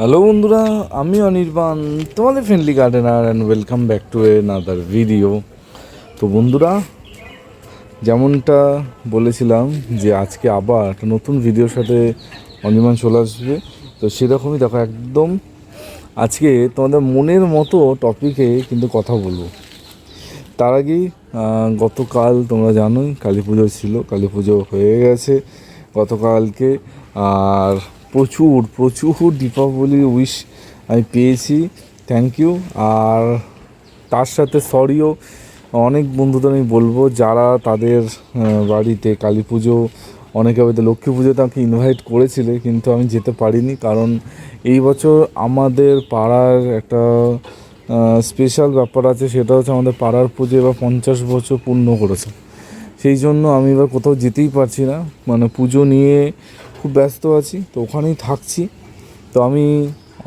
Hello বন্ধুরা, আমি অনির্বাণ, তোমাদের friendly gardener and welcome back to another video তো বন্ধুরা, যেমনটা বলেছিলাম যে আজকে আবার একটা নতুন ভিডিওর সাথে অনির্বাণ চলে আসবে। তো সেরকমই দেখো একদম আজকে তোমাদের মনের মতো টপিকে কিন্তু কথা বলব। তার আগেই গতকাল তোমরা জানোই, কালী পুজো ছিল, কালী পুজো হয়ে গেছে। গতকালকে আর প্রচুর প্রচুর দীপাবলি উইশ আমি পেয়েছি। থ্যাংক ইউ আর তার সাথে সরিও অনেক বন্ধুদের আমি বলব, যারা তাদের বাড়িতে কালী পুজো, অনেকে হয়তো লক্ষ্মী পুজোতে আমাকে ইনভাইট করেছিলে, কিন্তু আমি যেতে পারিনি কারণ এই বছর আমাদের পাড়ার একটা স্পেশাল ব্যাপার আছে, সেটা হচ্ছে আমাদের পাড়ার পুজো এবার পঞ্চাশ বছর পূর্ণ করেছে। সেই জন্য আমি এবার কোথাও যেতেই পারছি না। মানে পুজো নিয়ে খুব ব্যস্ত আছি, তো ওখানেই থাকছি। তো আমি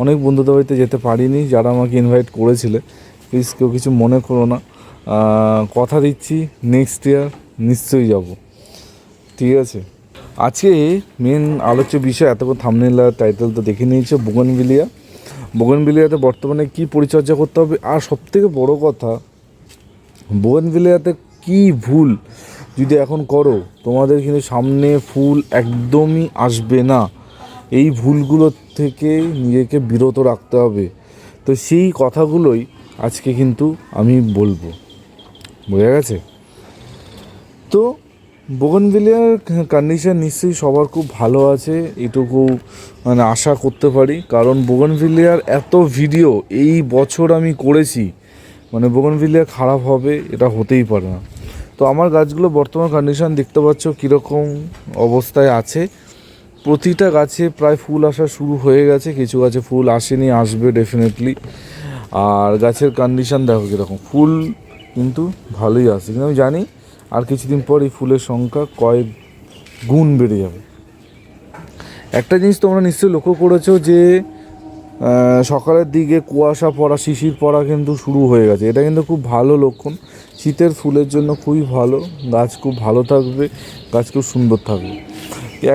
অনেক বন্ধুদের বাড়িতে যেতে পারিনি, যারা আমাকে ইনভাইট করেছিলে। প্লিজ কেউ কিছু মনে করো না। কথা দিচ্ছি নেক্সট ইয়ার নিশ্চয়ই যাব। ঠিক আছে? আজকে মেন আলোচ্য বিষয়, এতক্ষণ থামনেল টাইটেল তো দেখে নিয়েছে বোগনভিলিয়া বোগনভিলিয়াতে বর্তমানে কি পরিচর্যা করতে হবে? আর সবথেকে বড় কথা বোগনভিলিয়াতে কি ভুল? যদি এখন করো, তোমাদের কিন্তু সামনে ফুল একদমই আসবে না। এই ভুলগুলো থেকে নিজেকে বিরত রাখতে হবে। তো সেই কথাগুলোই আজকে কিন্তু আমি বলব। বোঝা গেছে? তো বোগনভিলিয়ার কন্ডিশন নিশ্চয়ই সবার খুব ভালো আছে, এটুকু মানে আশা করতে পারি। কারণ বোগনভিলিয়ার এত ভিডিও এই বছর আমি করেছি মানে বোগনভিলিয়া খারাপ হবে, এটা হতেই পারে না। তো আমার গাছগুলো বর্তমান কন্ডিশন দেখতে পাচ্ছ কীরকম অবস্থায় আছে। প্রতিটা গাছে প্রায় ফুল আসা শুরু হয়ে গেছে, কিছু গাছে ফুল আসেনি, আসবে ডেফিনেটলি আর গাছের কন্ডিশান দেখো কীরকম, ফুল কিন্তু ভালোই আসে। কিন্তু আমি জানি আর কিছুদিন পর এই ফুলের সংখ্যা কয়েক গুণ বেড়ে যাবে। একটা জিনিস তোমরা নিশ্চয়ই লক্ষ্য করেছ যে সকালের দিকে কুয়াশা পড়া, শিশির পড়া কিন্তু শুরু হয়ে গেছে। এটা কিন্তু খুব ভালো লক্ষণ। শীতের ফুলের জন্য খুবই ভালো, গাছ খুব ভালো থাকবে, গাছ খুব সুন্দর থাকবে।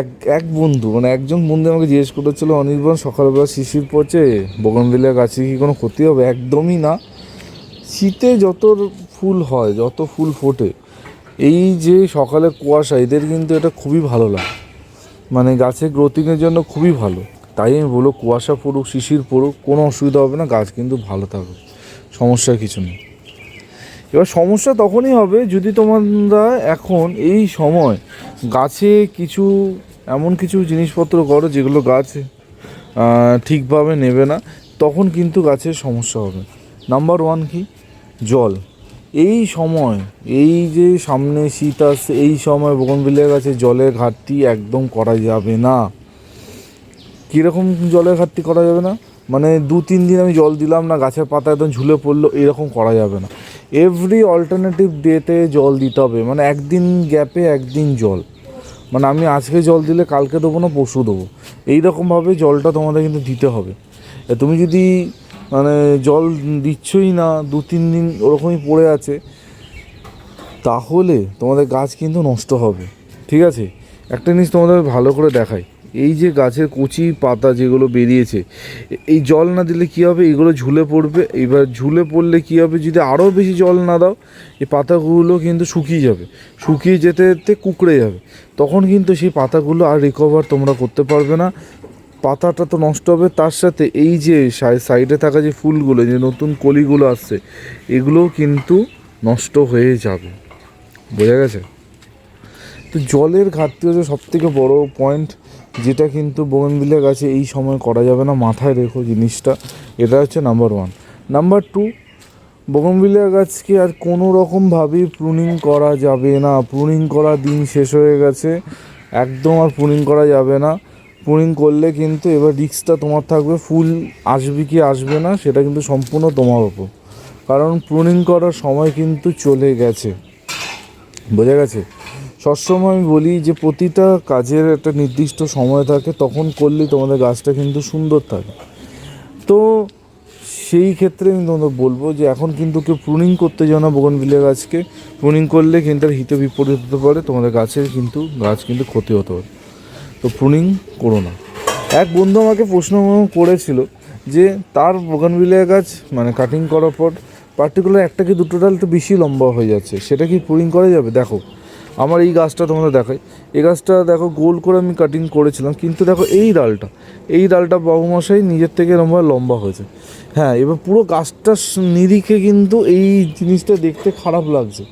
এক এক বন্ধু মানে একজন বন্ধু আমাকে জিজ্ঞেস করেছিল, অনির্বাণ, সকালবেলা শিশির পচে? বগনভিলিয়া গাছে কি কোনো ক্ষতি হবে? একদমই না। শীতে যত ফুল হয়, যত ফুল ফোটে, এই যে সকালে কুয়াশা, এদের কিন্তু এটা খুবই ভালো লাগে। মানে গাছের গ্রোথিংয়ের জন্য খুবই ভালো। তাই আমি বলব, কুয়াশা পড়ুক, শিশির পড়ুক, কোনো অসুবিধা হবে না, গাছ কিন্তু ভালো থাকবে। সমস্যার কিছু নেই। এবার সমস্যা তখনই হবে যদি তোমরা এখন এই সময় গাছে কিছু, এমন কিছু জিনিসপত্র করো যেগুলো গাছ ঠিকভাবে নেবে না, তখন কিন্তু গাছের সমস্যা হবে। নাম্বার ওয়ান কি? জল। এই সময়, এই যে সামনে শীত আসছে, এই সময় বোগনভিলিয়া গাছে জলের ঘাটতি একদম করা যাবে না। কীরকম জলের ঘাটতি করা যাবে না? মানে দু তিন দিন আমি জল দিলাম না, গাছের পাতা একদম ঝুলে পড়ল, এরকম করা যাবে না। এভরি অল্টারনেটিভ ডেতে জল দিতে হবে। মানে একদিন গ্যাপে একদিন জল। মানে আমি আজকে জল দিলে কালকে দেবো না, পরশু দেবো। এইরকমভাবে জলটা তোমাদের কিন্তু দিতে হবে। তুমি যদি মানে জল দিচ্ছই না, দু তিন দিন ওরকমই পড়ে আছে, তাহলে তোমাদের গাছ কিন্তু নষ্ট হবে। ঠিক আছে? একটা জিনিস তোমাদের ভালো করে দেখাই। এই যে গাছের কচি পাতা যেগুলো বেরিয়েছে, এই জল না দিলে কী হবে? এগুলো ঝুলে পড়বে। এবার ঝুলে পড়লে কী হবে? যদি আরও বেশি জল না দাও, এই পাতাগুলো কিন্তু শুকিয়ে যাবে। শুকিয়ে যেতে যেতে কুকড়ে যাবে। তখন কিন্তু সেই পাতাগুলো আর রিকভার তোমরা করতে পারবে না। পাতাটা তো নষ্ট হবে। তার সাথে এই যে সাই- সাইডে থাকা যে ফুলগুলো, যে নতুন কলিগুলো আসছে এগুলোও কিন্তু নষ্ট হয়ে যাবে। বোঝা গেছে? তো জলের ঘাটতি হচ্ছে সব থেকে বড়ো পয়েন্ট যেটা কিন্তু বোগনভিলিয়া গাছে এই সময় করা যাবে না, মাথায় রেখো জিনিসটা। এটা হচ্ছে number one number two bougainvillea গাছকে আর কোনো রকমভাবেই প্রুনিং করা যাবে না। প্রুনিং করা দিন শেষ হয়ে গেছে, একদম আর প্রুনিং করা যাবে না। প্রুনিং করলে কিন্তু এবার রিক্সটা তোমার থাকবে ফুল আসবে কি আসবে না, সেটা কিন্তু সম্পূর্ণ তোমার ওপর কারণ প্রুনিং করার সময় কিন্তু চলে গেছে। বোঝা গেছে? সবসময় বলি যে প্রতিটা কাজের একটা নির্দিষ্ট সময় থাকে, তখন করলেই তোমাদের গাছটা কিন্তু সুন্দর থাকে। তো সেই ক্ষেত্রে আমি তোমাদের বলব যে এখন কিন্তু কেউ প্রুনিং করতে যাও না বোগনভিলিয়া গাছকে। প্রুনিং করলে কিন্তু তার হিতে বিপরীত হতে পারে, তোমাদের গাছের কিন্তু, গাছ কিন্তু ক্ষতি হতে পারে। তো প্রুনিং করো না। এক বন্ধু আমাকে প্রশ্ন করেছিল যে তার বোগানভিলিয়া গাছ মানে কাটিং করার পর পার্টিকুলার একটা কি দুটো ডাল তো বেশি লম্বা হয়ে যাচ্ছে, সেটা কি পুরিং করা যাবে? দেখো আমার এই গাছটা তোমাদের দেখাই। এই গাছটা দেখো গোল করে আমি কাটিং করেছিলাম, কিন্তু দেখো এই ডালটা এই ডালটা বাবুমশাই নিজের থেকে লম্বা লম্বা হয়েছে। হ্যাঁ এবার পুরো গাছটা নিরিখে কিন্তু এই জিনিসটা দেখতে খারাপ লাগছে।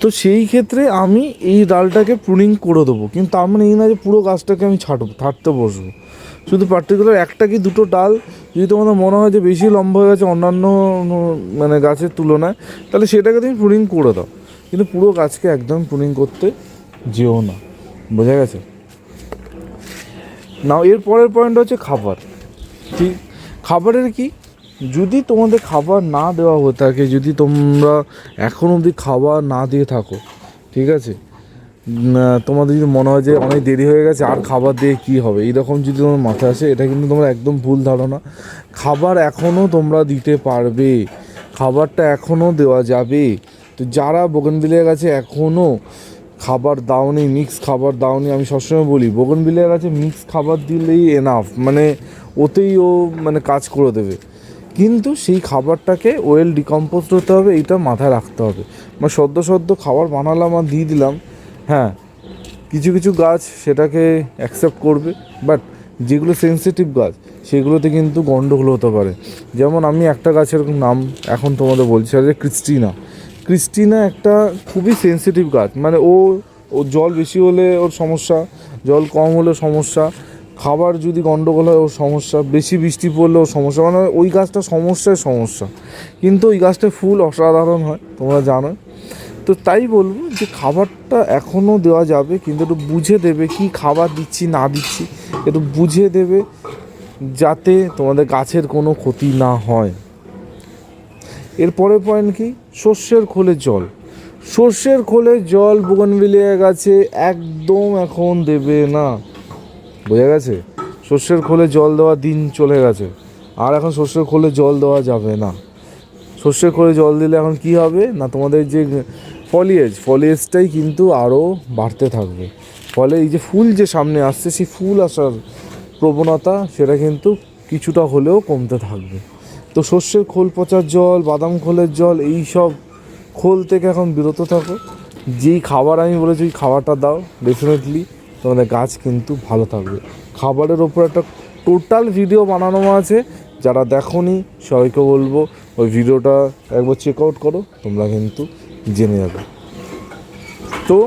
তো সেই ক্ষেত্রে আমি এই ডালটাকে প্রুনিং করে দেবো, কিন্তু তার মানে এই না যে পুরো গাছটাকে আমি ছাড়বো, ছাড়তে বসবো। শুধু পার্টিকুলার একটা কি দুটো ডাল, যদি তোমাদের মনে হয় যে বেশি লম্বা হয়ে গেছে অন্যান্য মানে গাছের তুলনায়, তাহলে সেটাকে তুমি প্রুনিং করে দাও। কিন্তু পুরো গাছকে একদম প্রুনিং করতে যেও না। বোঝা গেছে? নাও এর পরের পয়েন্ট হচ্ছে খাবার। ঠিক খাবারের কি? যদি তোমাদের খাবার না দেওয়া হয়ে থাকে, যদি তোমরা এখন অবধি খাবার না দিয়ে থাকো, ঠিক আছে? তোমাদের যদি মনে হয় যে অনেক দেরি হয়ে গেছে, আর খাবার দিয়ে কি হবে? এইরকম যদি তোমার মাথায় আসে, এটা কিন্তু তোমরা একদম ভুল ধারণা। খাবার এখনও তোমরা দিতে পারবে। খাবারটা এখনও দেওয়া যাবে। তো যারা বোগনবিলিয়া গাছে এখনও খাবার দাওনি মিক্স খাবার দাওনি, আমি সবসময় বলি বোগনবিলিয়া গাছে মিক্স খাবার দিলেই এনাফ মানে ওতেই ও মানে কাজ করে দেবে। কিন্তু সেই খাবারটাকে ওয়েল ডিকম্পোজ হতে হবে এইটা মাথায় রাখতে হবে। মানে সদ্য সদ্য খাবার বানালাম আর দিয়ে দিলাম হ্যাঁ কিছু কিছু গাছ সেটাকে অ্যাকসেপ্ট করবে বাট যেগুলো সেনসিটিভ গাছ, সেগুলোতে কিন্তু গণ্ডগোল হতে পারে। যেমন আমি একটা গাছের নাম এখন তোমাদের বলছি হচ্ছে ক্রিস্টিনা ক্রিস্টিনা একটা খুবই সেনসিটিভ গাছ মানে ও ও জল বেশি হলে ওর সমস্যা, জল কম হলে সমস্যা, খাবার যদি গণ্ডগোল হয় ওর সমস্যা, বেশি বৃষ্টি পড়লে ওর সমস্যা মানে ওই গাছটা সমস্যায় সমস্যা। কিন্তু ওই গাছটা ফুল অসাধারণ হয়, তোমরা জানো। তো তাই বলব যে খাবারটা এখনও দেওয়া যাবে, কিন্তু একটু বুঝে দেবে কি খাবার দিচ্ছি, না দিচ্ছি, একটু বুঝে দেবে, যাতে তোমাদের গাছের কোনো ক্ষতি না হয়। এরপরের পয়েন্ট কি? সর্ষের খোলে জল। সর্ষের খোলে জল বুগনভিলিয়া গাছে, একদম এখন দেবে না। বোঝা গেছে? সর্ষের খোলে জল দেওয়ার দিন চলে গেছে। আর এখন সর্ষের খোলে জল দেওয়া যাবে না। সর্ষের খোলে জল দিলে এখন কি হবে? না, তোমাদের যে ফলিয়েজ ফলিয়েজটাই কিন্তু আরও বাড়তে থাকবে। ফলে এই যে ফুল যে সামনে আসছে, সেই ফুল আসার প্রবণতা, সেটা কিন্তু কিছুটা হলেও কমতে থাকবে। তো সর্ষের খোল, পচার জল, বাদাম খোলের জল, এই সব খোল থেকে এখন বিরত থাকো। যেই খাবার আমি বলেছি, ওই খাবারটা দাও ডেফিনেটলি তোমাদের গাছ কিন্তু ভালো থাকবে। খাবারের ওপর একটা টোটাল ভিডিও বানানো আছে, যারা দেখোনি, সবাইকে বলব, ওই ভিডিওটা একবার চেক আউট করো, তোমরা কিন্তু জেনে যাবে। তো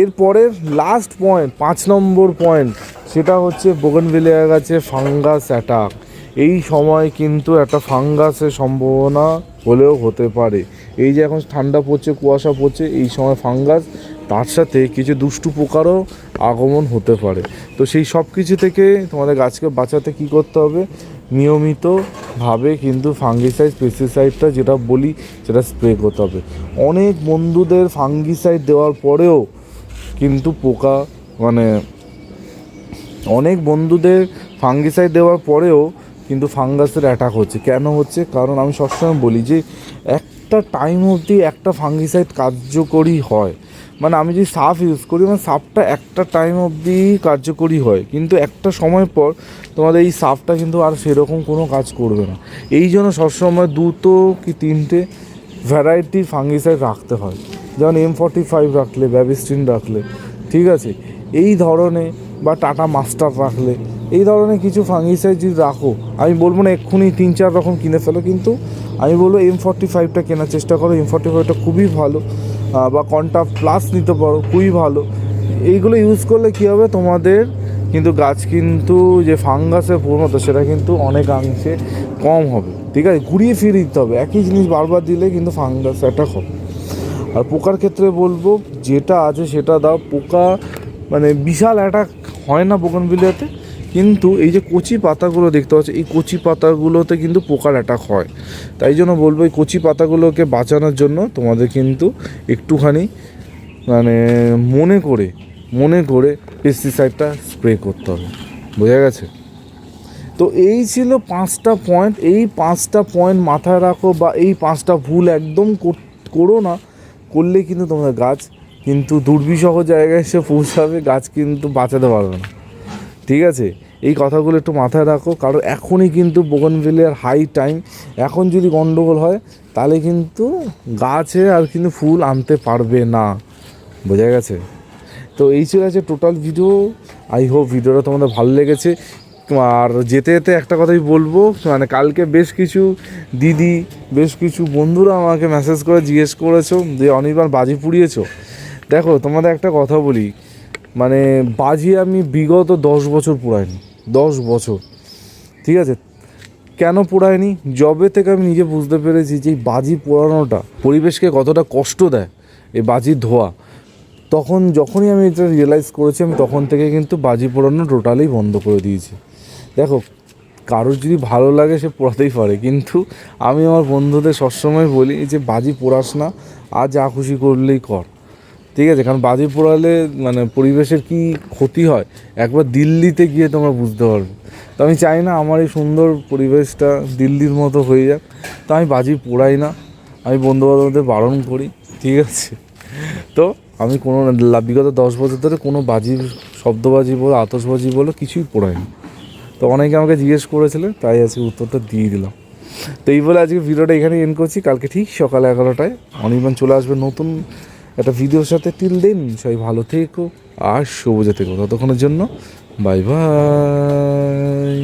এরপরের লাস্ট পয়েন্ট পাঁচ নম্বর পয়েন্ট সেটা হচ্ছে বোগনভিলিয়া গাছে ফাঙ্গাস অ্যাটাক এই সময় কিন্তু একটা ফাঙ্গাসের সম্ভাবনা হলেও হতে পারে। এই যে এখন ঠান্ডা পড়ছে, কুয়াশা পড়ছে, এই সময় ফাঙ্গাস, তার সাথে কিছু দুষ্টু পোকারও আগমন হতে পারে। তো সেই সব কিছু থেকে তোমাদের গাছকে বাঁচাতে কি করতে হবে? নিয়মিতভাবে কিন্তু ফাঙ্গিসাইড, পেস্টিসাইডটা যেটা বলি, সেটা স্প্রে করতে হবে। অনেক বন্ধুদের ফাঙ্গিসাইড দেওয়ার পরেও কিন্তু পোকা মানে অনেক বন্ধুদের ফাঙ্গিসাইড দেওয়ার পরেও কিন্তু ফাঙ্গাসের অ্যাটাক হচ্ছে। কেন হচ্ছে? কারণ আমি সবসময় বলি যে, একটা টাইম অবধি একটা ফাঙ্গিসাইড কার্যকরী হয়। মানে আমি যদি সাফ ইউজ করি মানে সাফটা একটা টাইম অবধি কার্যকরী হয়। কিন্তু একটা সময় পর তোমাদের এই সাফটা কিন্তু আর সেরকম কোনো কাজ করবে না। এই জন্য সবসময় দুটো কি তিনটে ভ্যারাইটির ফাঙ্গিসাইড রাখতে হয়। যেমন এম ফর্টি ফাইভ রাখলে ব্যাবিস্টিন রাখলে, ঠিক আছে? এই ধরনের বা টাটা মাস্টার রাখলে এই ধরনের কিছু ফাঙ্গিসাইড যদি রাখো, আমি বলব না এক্ষুনি তিন চার রকম কিনে ফেলো, কিন্তু আমি বলব এম ফর্টি ফাইভটা কেনার চেষ্টা করো। এম ফর্টি ফাইভটা খুবই ভালো বা কন্টা প্লাস নিতে পারো, খুবই ভালো। এইগুলো ইউজ করলে কী হবে? তোমাদের কিন্তু গাছ কিন্তু যে ফাঙ্গাসের প্রবণতা সেটা কিন্তু অনেকাংশে কম হবে। ঠিক আছে? ঘুরিয়ে ফিরিয়ে দিতে হবে। একই জিনিস বারবার দিলে কিন্তু ফাঙ্গাস অ্যাটাক হবে। আর পোকার ক্ষেত্রে বলব, যেটা আছে সেটা দাও। পোকা মানে বিশাল অ্যাটাক হয় না বোগনভিলিয়াতে কিন্তু এই যে কচি পাতাগুলো দেখতে পাচ্ছ, এই কচি পাতাগুলোতে কিন্তু পোকার অ্যাটাক হয়। তাই জন্য বলব, এই কচি পাতাগুলোকে বাঁচানোর জন্য তোমাদের কিন্তু একটুখানি মানে মনে করে মনে করে পেস্টিসাইডটা স্প্রে করতে হবে। বোঝা গেছে? তো এই ছিল পাঁচটা পয়েন্ট এই পাঁচটা পয়েন্ট মাথায় রাখো বা এই পাঁচটা ভুল একদম কর- না। করলে কিন্তু তোমাদের গাছ কিন্তু দুর্বিষহ জায়গায় এসে পৌঁছাবে, গাছ কিন্তু বাঁচাতে পারবে না। ঠিক আছে? এই কথাগুলো একটু মাথায় রাখো, কারণ এখনই কিন্তু বোগনভেলিয়ার হাই টাইম এখন যদি গন্ডগোল হয়, তাহলে কিন্তু গাছে আর কিন্তু ফুল আনতে পারবে না। বোঝা গেছে? তো এই ছিল আছে টোটাল ভিডিও আই হোপ ভিডিওটা তোমাদের ভালো লেগেছে। আর যেতে যেতে একটা কথাই বলব মানে কালকে বেশ কিছু দিদি, বেশ কিছু বন্ধুরা আমাকে মেসেজ করে জিজ্ঞেস করেছ যে, অনির্বাণ, বাজি পুড়িয়েছো? দেখো, তোমাদের একটা কথা বলি মানে বাজি আমি বিগত দশ বছর পুরাইনি। দশ বছর। ঠিক আছে? কেন পোড়ায়নি? জবে থেকে আমি নিজে বুঝতে পেরেছি যে এই বাজি পোড়ানোটা পরিবেশকে কতটা কষ্ট দেয়, এই বাজির ধোয়া। তখন যখনই আমি এটা রিয়েলাইজ করেছি, আমি তখন থেকে কিন্তু বাজি পোড়ানো টোটালি বন্ধ করে দিয়েছি। দেখো, কারোর যদি ভালো লাগে সে পোড়াতেই পারে, কিন্তু আমি আমার বন্ধুদের সবসময় বলি যে, বাজি পোড়াস না, আর যা খুশি করলেই কর। ঠিক আছে, কারণ বাজি পোড়ালে মানে পরিবেশের কি ক্ষতি হয়, একবার দিল্লিতে গিয়ে তোমরা বুঝতে পারবে। তো আমি চাই না আমার এই সুন্দর পরিবেশটা দিল্লির মতো হয়ে যাক। তো আমি বাজি পোড়াই না, আমি বন্ধু বান্ধবদের বারণ করি, ঠিক আছে? তো আমি কোনো বিগত দশ বছর ধরে কোনো বাজি, শব্দবাজি বলো আতসবাজি বলো, কিছুই পোড়াইনি তো অনেকে আমাকে জিজ্ঞেস করেছিলেন, তাই আজকে উত্তরটা দিয়ে দিলাম। তো এই বলে আজকে ভিডিওটা এখানে এন্ড করছি। কালকে ঠিক সকাল এগারোটায় অনির্বাণ চলে আসবে নতুন একটা ভিডিওর সাথে টিল দিন, সবাই ভালো থেকো আর সবুজে থেকো ততক্ষণের জন্য, বাই বাই।